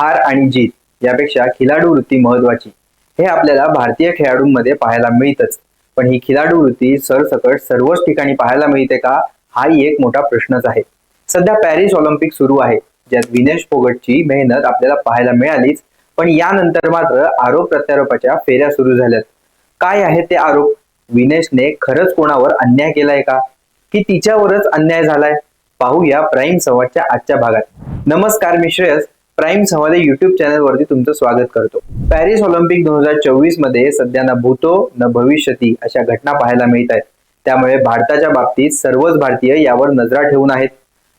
हार आणि जीत यापेक्षा खिलाडू वृत्ती महत्वाची. हे आपल्याला भारतीय खेळाडूंमध्ये पाहायला मिळतच. पण ही खिलाडू वृत्ती सरसकट सर्वच ठिकाणी पाहायला मिळते का? हाही एक मोठा प्रश्नच आहे. सध्या पॅरिस ऑलिम्पिक सुरू आहे ज्यात विनेश फोगटची मेहनत आपल्याला पाहायला मिळालीच पण यानंतर मात्र आरोप प्रत्यारोपाच्या फेऱ्या सुरू झाल्यात. काय आहे ते आरोप? विनेशने खरंच कोणावर अन्याय केलाय का? की तिच्यावरच अन्याय झालाय? पाहूया प्राईम संवादच्या आजच्या भागात. नमस्कार मी Shreyas prime Samvad YouTube channel वरती तुमचं स्वागत करतो. पॅरिस ऑलिम्पिक दोन हजार चोवीसमध्ये सध्या न भूतो न भविष्यती अशा घटना पाहायला मिळत आहेत. त्यामुळे भारताच्या बाबतीत सर्वच भारतीय यावर नजरा ठेवून आहेत.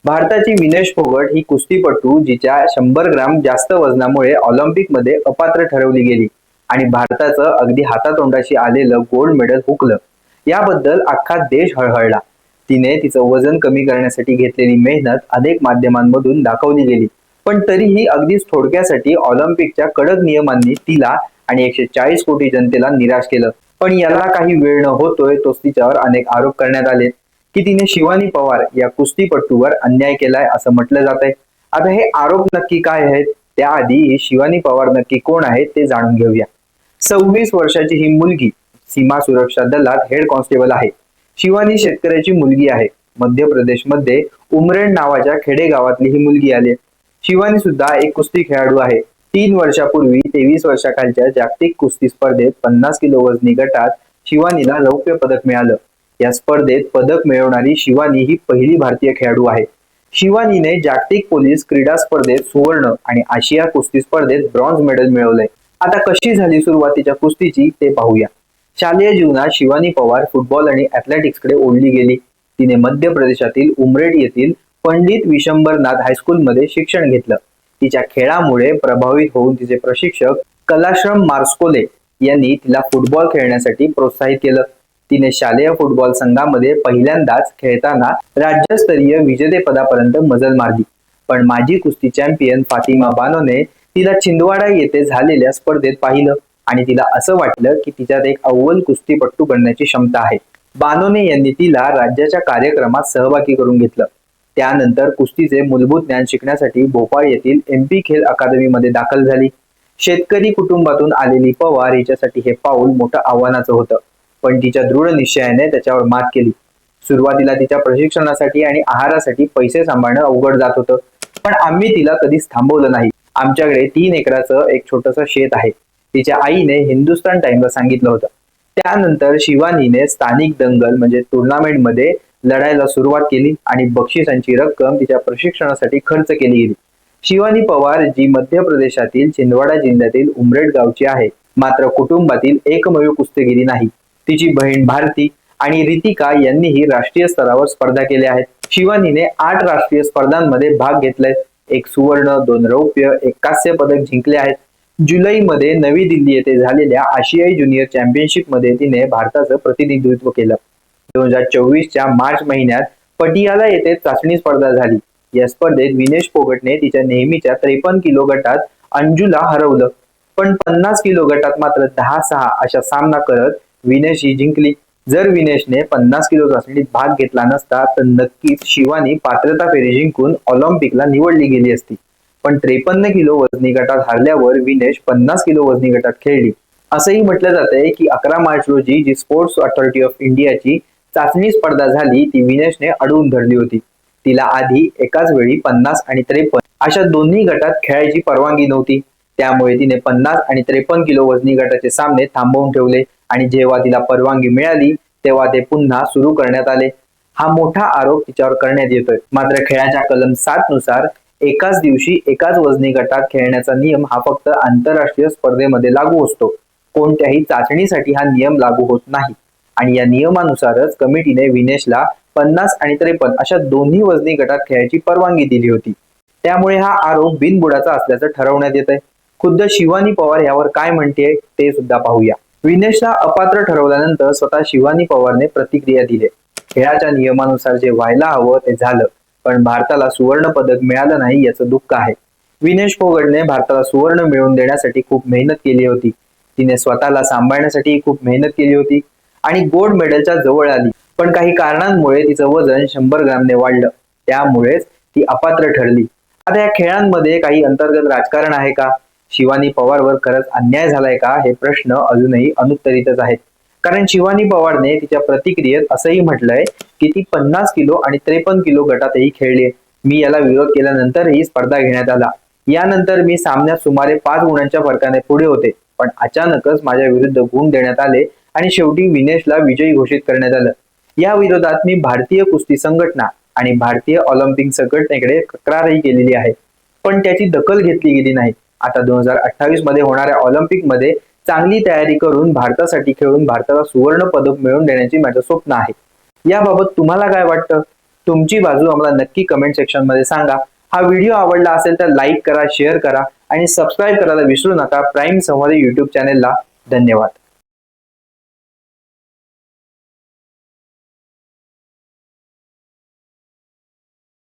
भारताची विनेश फोगट ही कुस्तीपटू जिच्या शंभर ग्राम जास्त वजनामुळे ऑलिम्पिकमध्ये अपात्र ठरवली गेली आणि भारताचं अगदी हातातोंडाशी आलेलं गोल्ड मेडल हुकलं. याबद्दल अख्खा देश हळहळला. तिने तिचं वजन कमी करण्यासाठी घेतलेली मेहनत अनेक माध्यमांमधून दाखवली गेली. पण तरीही अगदीच थोडक्यासाठी ऑलिम्पिकच्या कडक नियमांनी तिला आणि एकशे चाळीस कोटी जनतेला निराश केलं. पण याला काही वेळ न होतोय तोच तिच्यावर अनेक आरोप करण्यात आले. की तिने शिवानी पवार या कुस्तीपटूवर अन्याय केलाय असं म्हटलं जात आहे आता हे आरोप नक्की काय आहेत? त्याआधी शिवानी पवार नक्की कोण आहेत ते जाणून घेऊया. सव्वीस वर्षाची ही मुलगी सीमा सुरक्षा दलात हेड कॉन्स्टेबल आहे. शिवानी शेतकऱ्याची मुलगी आहे. मध्य प्रदेशमध्ये उमरेड नावाच्या खेडेगावातली ही मुलगी आली शिवानी सुद्धा एक कुस्ती खेळाडू आहे. तीन वर्षापूर्वी तेवीस वर्षाखालच्या जागतिक कुस्ती स्पर्धेत पन्नास किलो वजनी गटात शिवानीला रौप्य पदक मिळालं. या स्पर्धेत पदक मिळवणारी शिवानी ही पहिली भारतीय खेळाडू आहे. शिवानीने जागतिक पोलीस क्रीडा स्पर्धेत सुवर्ण आणि आशिया कुस्ती स्पर्धेत ब्रॉन्झ मेडल मिळवलंय. आता कशी झाली सुरुवातीच्या कुस्तीची ते पाहूया. शालेय जीवनात शिवानी पवार फुटबॉल आणि कडे ओढली गेली. तिने मध्य प्रदेशातील उमरेड येथील पंडित विशंबरनाथ हायस्कूलमध्ये शिक्षण घेतलं. तिच्या खेळामुळे प्रभावित होऊन तिचे प्रशिक्षक कलाश्रम मार्स्कोले यांनी तिला फुटबॉल खेळण्यासाठी प्रोत्साहित केलं. तिने शालेय फुटबॉल संघामध्ये पहिल्यांदाच खेळताना राज्यस्तरीय विजेतेपदापर्यंत मजल मारली. पण माजी कुस्ती चॅम्पियन फातिमा बानोने तिला छिंदवाडा येथे झालेल्या स्पर्धेत पाहिलं आणि तिला असं वाटलं की तिच्यात एक अव्वल कुस्तीपट्टू बनण्याची क्षमता आहे. बानोने यांनी तिला राज्याच्या कार्यक्रमात सहभागी करून घेतलं. त्यानंतर कुस्तीचे मूलभूत ज्ञान शिकण्यासाठी भोपाळ येथील एम पी खेल अकादमीमध्ये दाखल झाली. शेतकरी कुटुंबातून आलेली पवार हिच्यासाठी हे पाऊल मोठं आव्हानाचं होतं. पण तिच्या दृढ निश्चयाने त्याच्यावर मात केली. सुरुवातीला तिच्या प्रशिक्षणासाठी आणि आहारासाठी पैसे सांभाळणं अवघड जात होतं. पण आम्ही तिला कधीच थांबवलं नाही. आमच्याकडे तीन एकराचं एक छोटस शेत आहे. तिच्या आईने हिंदुस्तान टाइम्सला सांगितलं होतं. त्यानंतर शिवानीने स्थानिक दंगल म्हणजे टुर्नामेंटमध्ये मध्ये लढायला सुरुवात केली आणि बक्षिसांची रक्कम तिच्या प्रशिक्षणासाठी खर्च केली गेली. शिवानी पवार जी मध्य प्रदेशातील छिंदवाडा जिल्ह्यातील उमरेड गावची आहे मात्र कुटुंबातील एकमेव कुस्तीगिरी नाही. तिची बहीण भारती आणि रितिका यांनीही राष्ट्रीय स्तरावर स्पर्धा केल्या आहेत. शिवानीने आठ राष्ट्रीय स्पर्धांमध्ये भाग घेतलाय. एक सुवर्ण दोन रौप्य एक कांस्य पदक जिंकले आहेत. जुलैमध्ये नवी दिल्ली येथे झालेल्या आशियाई ज्युनियर चॅम्पियनशिपमध्ये तिने भारताचं प्रतिनिधित्व केलं. दोन हजार चोवीसच्या मार्च महिन्यात पटियाला येथे चाचणी स्पर्धा झाली. या स्पर्धेत विनेश फोगटने तिच्या नेहमीच्या त्रेपन्न किलो गटात अंजुला हरवलं. पण पन्नास किलो गटात मात्र दहा सहा अशा सामना करत विनेश ही जिंकली. जर विनेशने पन्नास किलो चाचणीत भाग घेतला नसता तर नक्कीच शिवानी पात्रता फेरी जिंकून ऑलिम्पिकला निवडली गेली असती. पण त्रेपन्न किलो वजनी गटात हारल्यावर विनेश पन्नास किलो वजनी गटात खेळली. असंही म्हटलं जात आहे की अकरा मार्च रोजी जी स्पोर्ट्स अथॉरिटी ऑफ इंडियाची चाचणी स्पर्धा झाली ती विनेशने अडवून धरली होती. तिला आधी एकाच वेळी पन्नास आणि त्रेपन्न अशा दोन्ही गटात खेळायची परवानगी नव्हती. त्यामुळे तिने पन्नास आणि त्रेपन्न किलो वजनी गटाचे सामने थांबवून ठेवले आणि जेव्हा तिला परवानगी मिळाली तेव्हा ते पुन्हा सुरू करण्यात आले. हा मोठा आरोप तिच्यावर करण्यात येतोय. मात्र खेळाच्या कलम सात नुसार एकाच दिवशी एकाच वजनी गटात खेळण्याचा नियम हा फक्त आंतरराष्ट्रीय स्पर्धेमध्ये लागू असतो. कोणत्याही चाचणीसाठी हा नियम लागू होत नाही. आणि या नियमानुसारच कमिटीने विनेशला पन्नास आणि त्रेपन्न अशा दोन्ही वजनी गटात खेळायची परवानगी दिली होती. त्यामुळे हा आरोप बिनबुडाचा असल्याचं ठरवण्यात येत आहे खुद्द शिवानी पवार यावर काय म्हणते ते सुद्धा पाहूया. विनेशला अपात्र ठरवल्यानंतर स्वतः शिवानी पवारने प्रतिक्रिया दिली. खेळाच्या नियमानुसार जे व्हायला हवं ते झालं पण भारताला सुवर्ण पदक मिळालं नाही याचं दुःख आहे. विनेश फोगडने भारताला सुवर्ण मिळवून देण्यासाठी खूप मेहनत केली होती. तिने स्वतःला सांभाळण्यासाठी खूप मेहनत केली होती. आणि गोल्ड मेडलच्या जवळ आली. पण काही कारणांमुळे तिचं वजन शंभर ग्रामने वाढलं. त्यामुळेच ती अपात्र ठरली. आता या खेळांमध्ये काही अंतर्गत राजकारण आहे का? शिवानी पवारवर खरंच अन्याय झालाय का? हे प्रश्न अजूनही अनुत्तरितच आहेत. कारण शिवानी पवारने तिच्या प्रतिक्रियेत असंही म्हटलंय की ती पन्नास किलो आणि त्रेपन्न किलो गटातही खेळली मी याला विरोध केल्यानंतरही स्पर्धा घेण्यात आला. यानंतर मी सामन्यात सुमारे पाच गुणांच्या फरकाने पुढे होते. पण अचानकच माझ्या विरुद्ध गुण देण्यात आले आणि शेवटी विनेशला विजयी घोषित करण्यात आलं. या विरोधात मी भारतीय कुस्ती संघटना आणि भारतीय ऑलिम्पिक संघटनेकडे तक्रारही केलेली आहे. पण त्याची दखल घेतली गेली नाही. आता दोन हजार अठ्ठावीसमध्ये होणाऱ्या ऑलिम्पिकमध्ये चांगली तयारी करून भारतासाठी खेळून भारताला सुवर्ण पदक मिळवून देण्याची माझं स्वप्न आहे. याबाबत तुम्हाला काय वाटतं? तुमची बाजू आम्हाला नक्की कमेंट सेक्शनमध्ये सांगा. हा व्हिडिओ आवडला असेल तर लाईक करा शेअर करा आणि सबस्क्राईब करायला विसरू नका. प्राईम संवादी युट्यूब चॅनेलला. धन्यवाद.